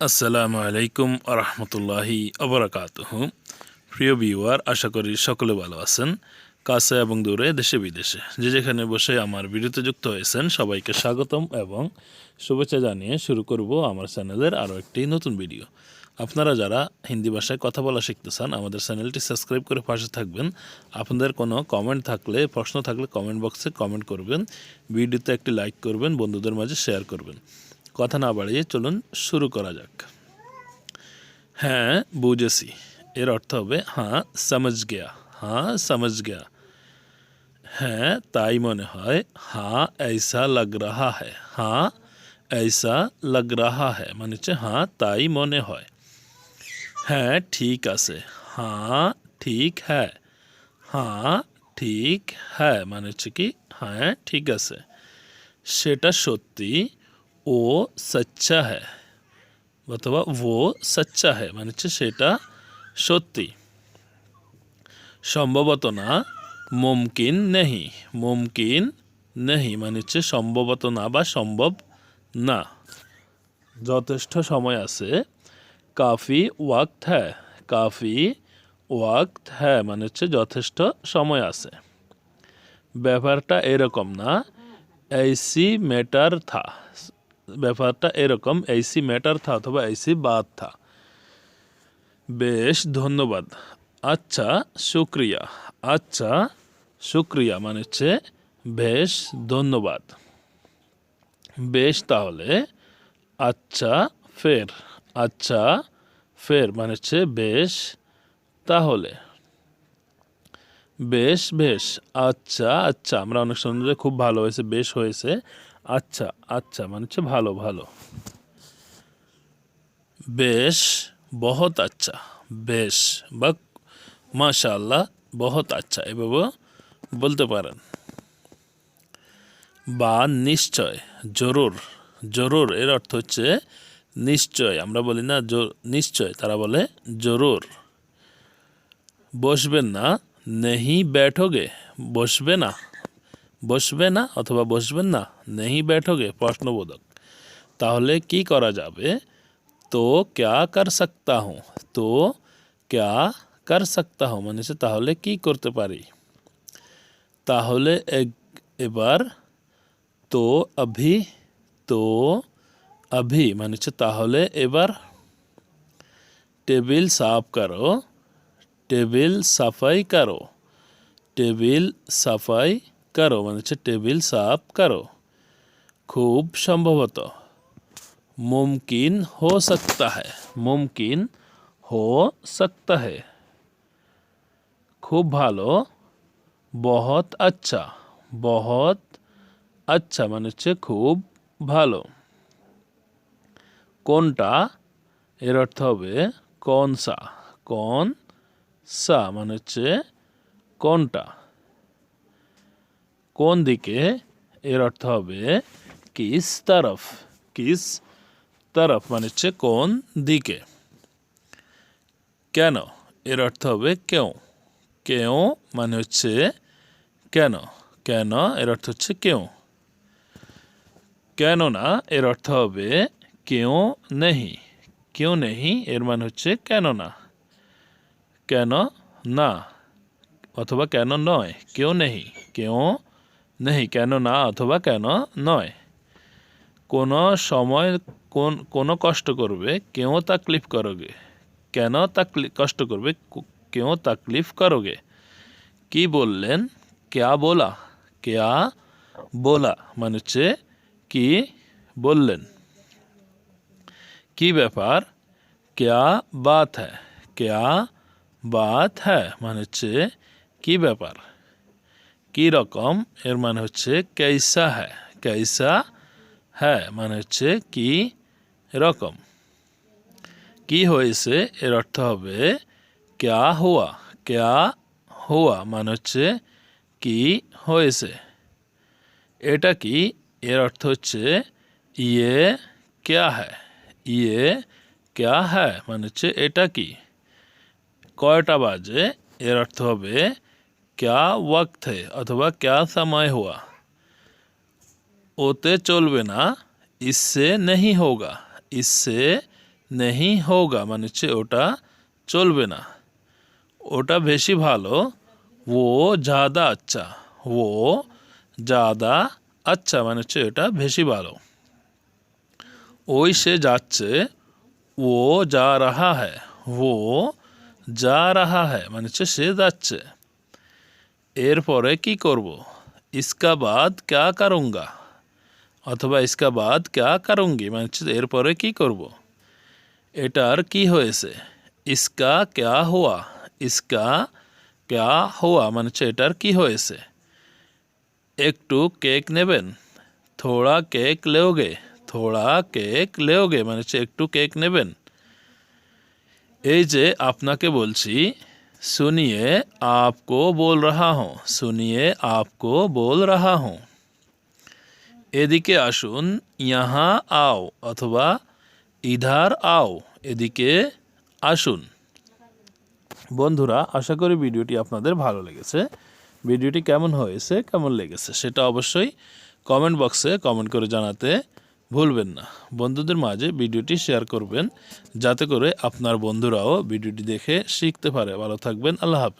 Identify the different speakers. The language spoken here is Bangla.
Speaker 1: আসসালামু আলাইকুম আরহামতুল্লাহি আবরাকাতুহ। প্রিয় ভিউয়ার, আশা করি সকলে ভালো আছেন। কাছে এবং দূরে দেশে বিদেশে। যে যেখানে বসে আমার ভিডিওতে যুক্ত হয়েছেন, সবাইকে স্বাগতম এবং শুভেচ্ছা জানিয়ে শুরু করব আমার চ্যানেলের আরও একটি নতুন ভিডিও। আপনারা যারা হিন্দি ভাষায় কথা বলা শিখতে চান, আমাদের চ্যানেলটি সাবস্ক্রাইব করে পাশে থাকবেন। আপনাদের কোনো কমেন্ট থাকলে, প্রশ্ন থাকলে কমেন্ট বক্সে কমেন্ট করবেন। ভিডিওতে একটি লাইক করবেন, বন্ধুদের মাঝে শেয়ার করবেন। কথা না বাড়িয়ে চলুন শুরু করা যাক। হ্যাঁ বুঝেছি। এর অর্থ হবে হ্যাঁ সমজ গিয়া হ্যাঁ সমঝ গিয়া। হ্যাঁ তাই মনে হয় হ্যাঁ এইসা লাগ রাহা হ্যাঁ হ্যাঁ এইসা লাগ রাহা হ্যাঁ মানে হচ্ছে হ্যাঁ তাই মনে হয়। হ্যাঁ ঠিক আছে। হ্যাঁ ঠিক হ্যাঁ হ্যাঁ ঠিক হ্যাঁ মানে হচ্ছে কি হ্যাঁ ঠিক আছে। সেটা সত্যি ও সচ্চা হ্যাঁ অথবা ও সচ্চা হ্যাঁ মানে হচ্ছে সেটা সত্যি সম্ভবত না মুমকিন নেহি মুমকিন নেহি মানে হচ্ছে সম্ভবত না বা সম্ভব না যথেষ্ট সময় আছে কাফি ওয়াক্ত হ্যাঁ কাফি ওয়াক্ত হ্যাঁ মানে হচ্ছে যথেষ্ট সময় আছে ব্যাপারটা এরকম না এসি মেটার থা ব্যাপারটা এরকম এইসি ম্যাটার থা অথবা এইসি বাদ থা। বেশ, ধন্যবাদ। আচ্ছা শুক্রিয়া। আচ্ছা শুক্রিয়া মানে হচ্ছে বেশ, ধন্যবাদ। বেশ তাহলে আচ্ছা ফের। আচ্ছা ফের মানে হচ্ছে বেশ, তাহলে। বেশ বেশ। আচ্ছা আচ্ছা আমরা অনেক সময় খুব ভালো হয়েছে, বেশ হয়েছে। আচ্ছা আচ্ছা মানে হচ্ছে ভালো ভালো। বেশ, বহুত আচ্ছা বেশ, বা মাশাআল্লাহ, বহুত আচ্ছা এভাবে বলতে পারেন। বা নিশ্চয়, জরুর জরুর, এর অর্থ হচ্ছে নিশ্চয়, আমরা বলি না নিশ্চয়, তারা বলে জরুর। বসবেন না, নেহি ব্যাঠোগে, বসবে না। বসবে না অথবা বসবেন না নেহি ব্যাঠোগে প্রশ্নবোধক। তাহলে কি করা যাবে? তো ক্যা কর সকতা হুঁ, তো ক্যা কর সকতা হুঁ মানে হচ্ছে তাহলে কি করতে পারি? তাহলে এক এবার তো অভি তো অভি মানে হচ্ছে তাহলে এবার টেবিল সাফ করো, টেবিল সাফাই করো, টেবিল সাফাই করো মানে হচ্ছে টেবিল সাফ করো। খুব সম্ভবত। মুমকিন হো সকতা হ্যাঁ মুমকিন হো সকতা হ্যাঁ খুব ভালো। বহত আচ্ছা। বহত আচ্ছা মানে হচ্ছে খুব ভালো। কোনটা? এর অর্থ হবে কোন সা। কোন সা মানে হচ্ছে কোনটা? কোন দিকে? এর অর্থ হবে কিস তরফ। কিস তরফ মানে হচ্ছে কোন দিকে। কেন? এর অর্থ হবে কেউ। কেউ মানে হচ্ছে কেন? কেন? এর অর্থ হচ্ছে কেউ। কেন না, এর অর্থ হবে কেউ নেই কেউ নেই এর মানে হচ্ছে কেন না। কেন না, অথবা কেন নয়, কেউ নেই কেউ নেই, কেন না অথবা কেন নয়। কোনো সময় কোন, কোনো কষ্ট করবে, কেউ তাকলিফ করোগে। কেন তাকলি, কষ্ট করবে কেউ তাকলিফ করোগে। কি বললেন? কেয়া বলা? কেয়া বলা? মানে হচ্ছে কি বললেন? কি ব্যাপার? কেয়া বাত হ্যাঁ কেয়া বাত হ্যাঁ মানে হচ্ছে কি ব্যাপার? কি রকম? এর মানে হচ্ছে কেসা হ্যাঁ কেসা হ্যাঁ মানে হচ্ছে কি রকম। কি হয়েছে? এর অর্থ হবে ক্যা হুয়া। ক্যা হুয়া মানে হচ্ছে কি হয়েছে। এটা কি? এর অর্থ হচ্ছে ইয়ে ক্যা হ্যায়। ইয়ে ক্যা হ্যায় মানে হচ্ছে এটা কি? কয়টা বাজে? এর অর্থ হবে ক্যা ওয়াক্ত है অথবা ক্যা সময় হুয়া ওতে চলবে না इससे नहीं होगा इससे নেহি হোগা মানে হচ্ছে ওটা চলবে না ওটা বেশি ভালো ও জাদা আচ্ছা ও জাদা আচ্ছা মানে হচ্ছে ওটা বেশি ভালো ওই সে যাচ্ছে ও যা রাহা হ্যায় ও যা রাহা হ্যায় মানে হচ্ছে সে যাচ্ছে এরপরে কি করব? ইসকা বাদ ক্যা করুঙ্গা? অথবা ইসকা বাদ ক্যা করুঙ্গি? মানে হচ্ছে এরপরে কি করব? এটার কি হয়েছে? ইসকা ক্যা হুয়া? ইসকা ক্যা হুয়া? মানে হচ্ছে এটার কি হয়েছে? একটু কেক নেবেন। থোড়া কেক লেওগে। থোড়া কেক লেওগে। মানে হচ্ছে একটু কেক নেবেন। এই যে আপনাকে বলছি सुनिए आपको बोल रहा हूँ सुनिए आपको बोल रहा हूँ এদিকে আসুন ইহা আও অথবা ইধার আও এদিকে আসুন বন্ধুরা আশা করি ভিডিওটি আপনাদের ভালো লেগেছে ভিডিওটি কেমন হয়েছে কেমন লেগেছে সেটা অবশ্যই কমেন্ট বক্সে কমেন্ট করে জানাতে ভুলবেন না। বন্ধুদের মাঝে ভিডিওটি শেয়ার করবেন, যাতে করে আপনার বন্ধুরাও ভিডিওটি দেখে শিখতে পারে। ভালো থাকবেন, আল্লাহ হাফেজ।